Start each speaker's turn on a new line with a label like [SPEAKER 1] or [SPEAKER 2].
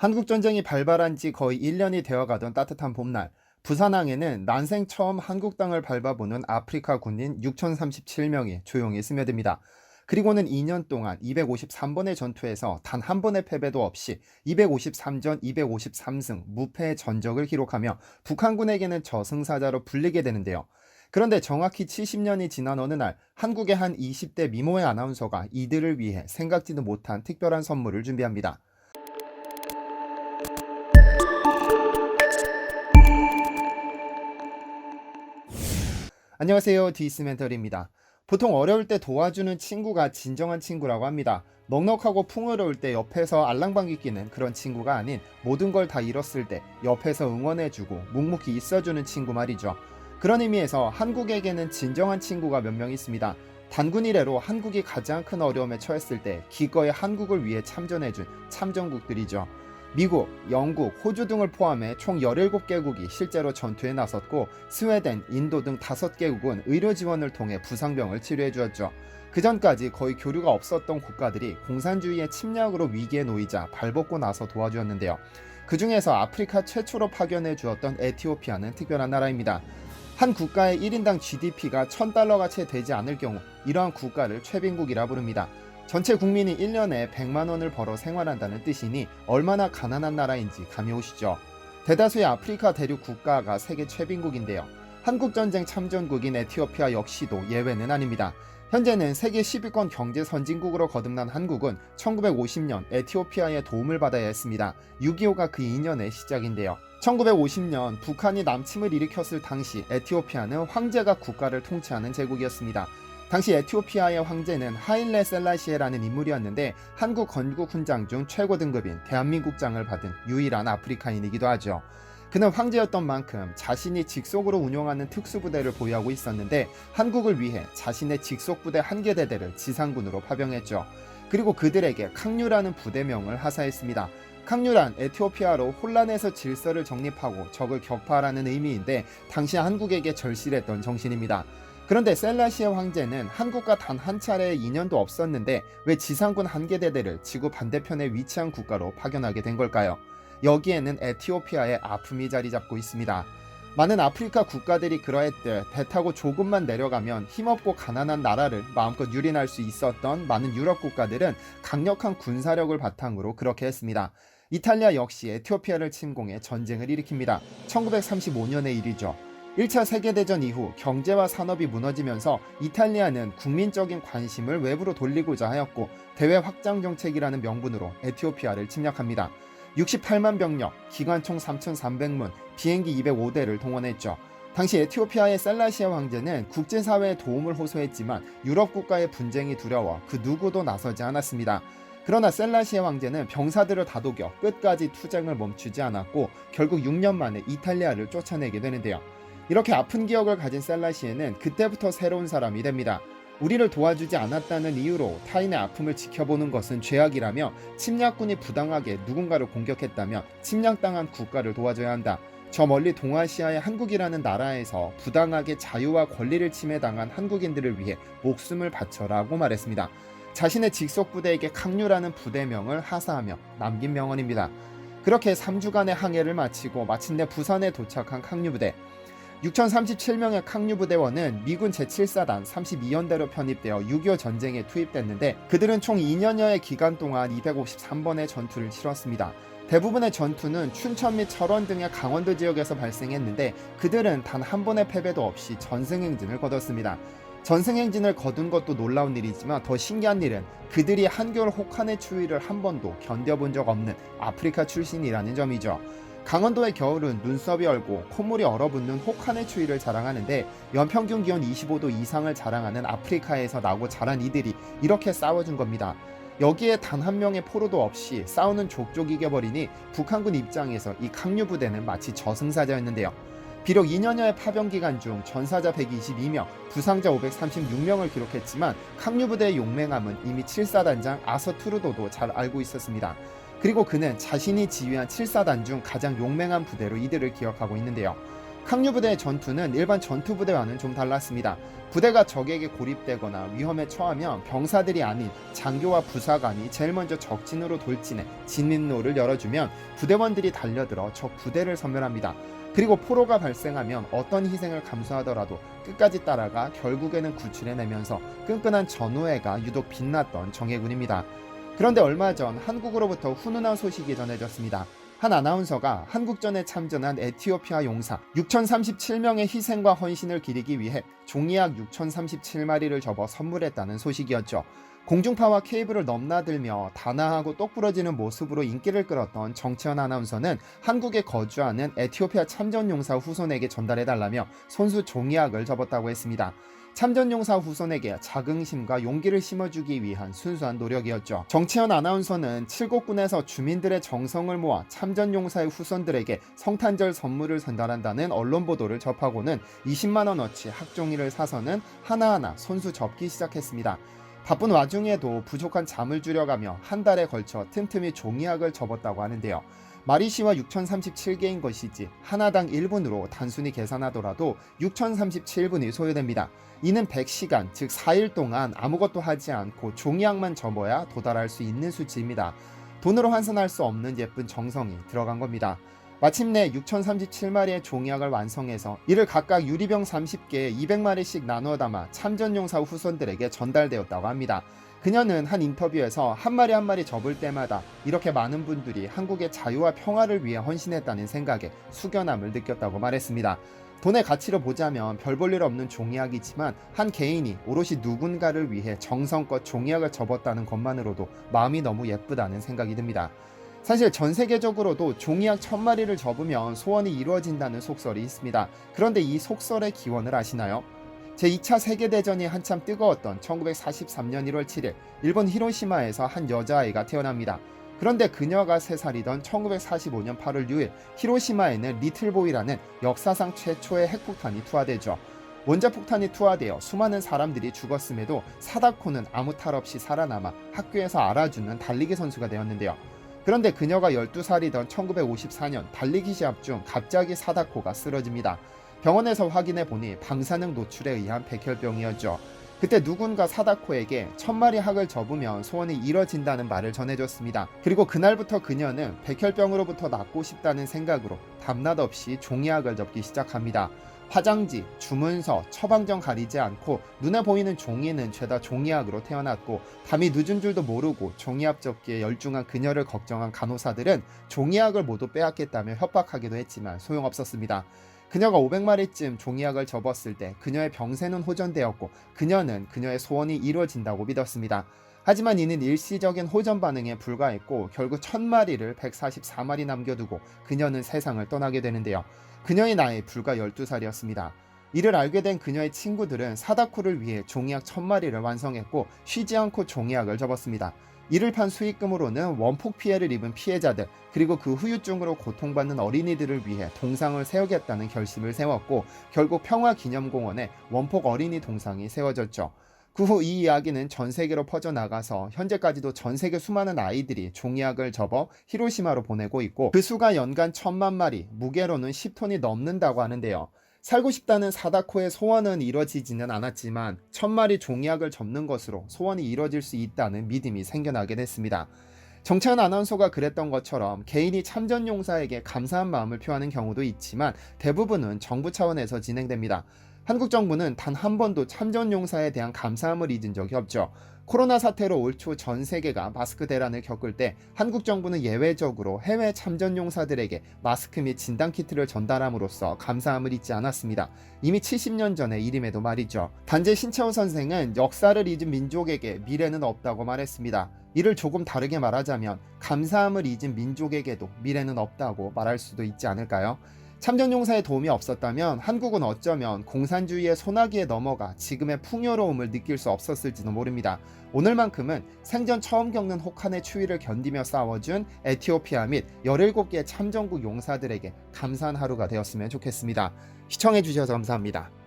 [SPEAKER 1] 한국전쟁이 발발한 지 거의 1년이 되어가던 따뜻한 봄날, 부산항에는 난생 처음 한국 땅을 밟아보는 아프리카 군인 6,037명이 조용히 스며듭니다. 그리고는 2년 동안 253번의 전투에서 단 한 번의 패배도 없이 253전 253승 무패의 전적을 기록하며 북한군에게는 저승사자로 불리게 되는데요. 그런데 정확히 70년이 지난 어느 날 한국의 한 20대 미모의 아나운서가 이들을 위해 생각지도 못한 특별한 선물을 준비합니다. 안녕하세요. 디스멘털입니다. 보통 어려울 때 도와주는 친구가 진정한 친구라고 합니다. 넉넉하고 풍요로울 때 옆에서 알랑방귀 끼는 그런 친구가 아닌 모든 걸 다 잃었을 때 옆에서 응원해주고 묵묵히 있어주는 친구 말이죠. 그런 의미에서 한국에게는 진정한 친구가 몇 명 있습니다. 단군 이래로 한국이 가장 큰 어려움에 처했을 때 기꺼이 한국을 위해 참전해준 참전국들이죠. 미국, 영국, 호주 등을 포함해 총 17개국이 실제로 전투에 나섰고 스웨덴, 인도 등 5개국은 의료 지원을 통해 부상병을 치료해 주었죠. 그 전까지 거의 교류가 없었던 국가들이 공산주의의 침략으로 위기에 놓이자 발벗고 나서 도와주었는데요. 그 중에서 아프리카 최초로 파견해 주었던 에티오피아는 특별한 나라입니다. 한 국가의 1인당 GDP가 1000달러가 채 되지 않을 경우 이러한 국가를 최빈국이라 부릅니다. 전체 국민이 1년에 100만 원을 벌어 생활한다는 뜻이니 얼마나 가난한 나라인지 감이 오시죠. 대다수의 아프리카 대륙 국가가 세계 최빈국인데요. 한국전쟁 참전국인 에티오피아 역시도 예외는 아닙니다. 현재는 세계 10위권 경제 선진국으로 거듭난 한국은 1950년 에티오피아의 도움을 받아야 했습니다. 6.25가 그 2년의 시작인데요. 1950년 북한이 남침을 일으켰을 당시 에티오피아는 황제가 국가를 통치하는 제국이었습니다. 당시 에티오피아의 황제는 하일레 셀라시에라는 인물이었는데 한국 건국 훈장 중 최고 등급인 대한민국장을 받은 유일한 아프리카인이기도 하죠. 그는 황제였던 만큼 자신이 직속으로 운영하는 특수부대를 보유하고 있었는데 한국을 위해 자신의 직속부대 한 개 대대를 지상군으로 파병했죠. 그리고 그들에게 캉류라는 부대명을 하사했습니다. 캉류란 에티오피아로 혼란에서 질서를 정립하고 적을 격파하라는 의미인데 당시 한국에게 절실했던 정신입니다. 그런데 셀라시의 황제는 한국과 단 한 차례의 인연도 없었는데 왜 지상군 한개 대대를 지구 반대편에 위치한 국가로 파견하게 된 걸까요? 여기에는 에티오피아의 아픔이 자리 잡고 있습니다. 많은 아프리카 국가들이 그러했듯 배 타고 조금만 내려가면 힘없고 가난한 나라를 마음껏 유린할 수 있었던 많은 유럽 국가들은 강력한 군사력을 바탕으로 그렇게 했습니다. 이탈리아 역시 에티오피아를 침공해 전쟁을 일으킵니다. 1935년의 일이죠. 1차 세계대전 이후 경제와 산업이 무너지면서 이탈리아는 국민적인 관심을 외부로 돌리고자 하였고 대외 확장 정책이라는 명분으로 에티오피아를 침략합니다. 68만 병력, 기관총 3,300문, 비행기 205대를 동원했죠. 당시 에티오피아의 셀라시아 황제는 국제사회에 도움을 호소했지만 유럽 국가의 분쟁이 두려워 그 누구도 나서지 않았습니다. 그러나 셀라시아 황제는 병사들을 다독여 끝까지 투쟁을 멈추지 않았고 결국 6년 만에 이탈리아를 쫓아내게 되는데요. 이렇게 아픈 기억을 가진 셀라시에는 그때부터 새로운 사람이 됩니다. 우리를 도와주지 않았다는 이유로 타인의 아픔을 지켜보는 것은 죄악이라며 침략군이 부당하게 누군가를 공격했다면 침략당한 국가를 도와줘야 한다. 저 멀리 동아시아의 한국이라는 나라에서 부당하게 자유와 권리를 침해당한 한국인들을 위해 목숨을 바쳐라고 말했습니다. 자신의 직속 부대에게 강류라는 부대명을 하사하며 남긴 명언입니다. 그렇게 3주간의 항해를 마치고 마침내 부산에 도착한 강류부대. 6,037명의抗유부대원은 미군 제7사단 32연대로 편입되어 6.25 전쟁에 투입됐는데 그들은 총 2년여의 기간 동안 253번의 전투를 치렀습니다. 대부분의 전투는 춘천 및 철원 등의 강원도 지역에서 발생했는데 그들은 단 한 번의 패배도 없이 전승 행진을 거뒀습니다. 전승행진을 거둔 것도 놀라운 일이지만 더 신기한 일은 그들이 한겨울 혹한의 추위를 한 번도 견뎌본 적 없는 아프리카 출신이라는 점이죠. 강원도의 겨울은 눈썹이 얼고 콧물이 얼어붙는 혹한의 추위를 자랑하는데 연평균 기온 25도 이상을 자랑하는 아프리카에서 나고 자란 이들이 이렇게 싸워준 겁니다. 여기에 단 한 명의 포로도 없이 싸우는 족족 이겨버리니 북한군 입장에서 이 강류 부대는 마치 저승사자였는데요. 비록 2년여의 파병 기간 중 전사자 122명, 부상자 536명을 기록했지만 강류 부대의 용맹함은 이미 7사단장 아서 투르도도 잘 알고 있었습니다. 그리고 그는 자신이 지휘한 7사단 중 가장 용맹한 부대로 이들을 기억하고 있는데요. 항류 부대의 전투는 일반 전투 부대와는 좀 달랐습니다. 부대가 적에게 고립되거나 위험에 처하면 병사들이 아닌 장교와 부사관이 제일 먼저 적진으로 돌진해 진입로를 열어주면 부대원들이 달려들어 적 부대를 섬멸합니다. 그리고 포로가 발생하면 어떤 희생을 감수하더라도 끝까지 따라가 결국에는 구출해내면서 끈끈한 전우회가 유독 빛났던 정예군입니다. 그런데 얼마 전 한국으로부터 훈훈한 소식이 전해졌습니다. 한 아나운서가 한국전에 참전한 에티오피아 용사 6,037명의 희생과 헌신을 기리기 위해 종이약 6,037마리를 접어 선물했다는 소식이었죠. 공중파와 케이블을 넘나들며 단아하고 똑부러지는 모습으로 인기를 끌었던 정치현 아나운서는 한국에 거주하는 에티오피아 참전용사 후손에게 전달해달라며 손수 종이약을 접었다고 했습니다. 참전용사 후손에게 자긍심과 용기를 심어주기 위한 순수한 노력이었죠. 정치현 아나운서는 칠곡군에서 주민들의 정성을 모아 참전용사의 후손들에게 성탄절 선물을 전달한다는 언론 보도를 접하고는 20만 원어치 학종이를 사서는 하나하나 손수 접기 시작했습니다. 바쁜 와중에도 부족한 잠을 줄여가며 한 달에 걸쳐 틈틈이 종이학을 접었다고 하는데요. 마리시와 6037개인 것이지 하나당 1분으로 단순히 계산하더라도 6037분이 소요됩니다. 이는 100시간, 즉 4일 동안 아무것도 하지 않고 종이학만 접어야 도달할 수 있는 수치입니다. 돈으로 환산할 수 없는 예쁜 정성이 들어간 겁니다. 마침내 6037마리의 종이학을 완성해서 이를 각각 유리병 30개에 200마리씩 나누어 담아 참전용사 후손들에게 전달되었다고 합니다. 그녀는 한 인터뷰에서 한 마리 한 마리 접을 때마다 이렇게 많은 분들이 한국의 자유와 평화를 위해 헌신했다는 생각에 숙연함을 느꼈다고 말했습니다. 돈의 가치로 보자면 별 볼 일 없는 종이학이지만 한 개인이 오롯이 누군가를 위해 정성껏 종이학을 접었다는 것만으로도 마음이 너무 예쁘다는 생각이 듭니다. 사실 전 세계적으로도 종이약 천 마리를 접으면 소원이 이루어진다는 속설이 있습니다. 그런데 이 속설의 기원을 아시나요? 제2차 세계대전이 한참 뜨거웠던 1943년 1월 7일, 일본 히로시마에서 한 여자아이가 태어납니다. 그런데 그녀가 3살이던 1945년 8월 6일, 히로시마에는 리틀보이라는 역사상 최초의 핵폭탄이 투하되죠. 원자폭탄이 투하되어 수많은 사람들이 죽었음에도 사다코는 아무 탈 없이 살아남아 학교에서 알아주는 달리기 선수가 되었는데요. 그런데 그녀가 12살이던 1954년 달리기 시합 중 갑자기 사다코가 쓰러집니다. 병원에서 확인해 보니 방사능 노출에 의한 백혈병이었죠. 그때 누군가 사다코에게 천마리 학을 접으면 소원이 이뤄진다는 말을 전해줬습니다. 그리고 그날부터 그녀는 백혈병으로부터 낫고 싶다는 생각으로 밤낮 없이 종이학을 접기 시작합니다. 화장지, 주문서, 처방전 가리지 않고 눈에 보이는 종이는 죄다 종이학으로 태어났고 밤이 늦은 줄도 모르고 종이학 접기에 열중한 그녀를 걱정한 간호사들은 종이학을 모두 빼앗겠다며 협박하기도 했지만 소용없었습니다. 그녀가 500마리쯤 종이학을 접었을 때 그녀의 병세는 호전되었고 그녀는 그녀의 소원이 이루어진다고 믿었습니다. 하지만 이는 일시적인 호전 반응에 불과했고 결국 1000마리를 144마리 남겨두고 그녀는 세상을 떠나게 되는데요. 그녀의 나이 불과 12살이었습니다. 이를 알게 된 그녀의 친구들은 사다코를 위해 종이약 1000마리를 완성했고 쉬지 않고 종이약을 접었습니다. 이를 판 수익금으로는 원폭 피해를 입은 피해자들 그리고 그 후유증으로 고통받는 어린이들을 위해 동상을 세우겠다는 결심을 세웠고 결국 평화기념공원에 원폭 어린이 동상이 세워졌죠. 그 후 이 이야기는 전 세계로 퍼져나가서 현재까지도 전 세계 수많은 아이들이 종이학을 접어 히로시마로 보내고 있고 그 수가 연간 천만 마리, 무게로는 10톤이 넘는다고 하는데요. 살고 싶다는 사다코의 소원은 이뤄지지는 않았지만 천 마리 종이학을 접는 것으로 소원이 이뤄질 수 있다는 믿음이 생겨나게 됐습니다. 정찬 아나운서가 그랬던 것처럼 개인이 참전용사에게 감사한 마음을 표하는 경우도 있지만 대부분은 정부 차원에서 진행됩니다. 한국 정부는 단 한 번도 참전 용사에 대한 감사함을 잊은 적이 없죠. 코로나 사태로 올 초 전 세계가 마스크 대란을 겪을 때 한국 정부는 예외적으로 해외 참전 용사들에게 마스크 및 진단 키트를 전달함으로써 감사함을 잊지 않았습니다. 이미 70년 전의 일임에도 말이죠. 단재 신채호 선생은 역사를 잊은 민족에게 미래는 없다고 말했습니다. 이를 조금 다르게 말하자면 감사함을 잊은 민족에게도 미래는 없다고 말할 수도 있지 않을까요? 참전용사의 도움이 없었다면 한국은 어쩌면 공산주의의 소나기에 넘어가 지금의 풍요로움을 느낄 수 없었을지도 모릅니다. 오늘만큼은 생전 처음 겪는 혹한의 추위를 견디며 싸워준 에티오피아 및 17개 참전국 용사들에게 감사한 하루가 되었으면 좋겠습니다. 시청해주셔서 감사합니다.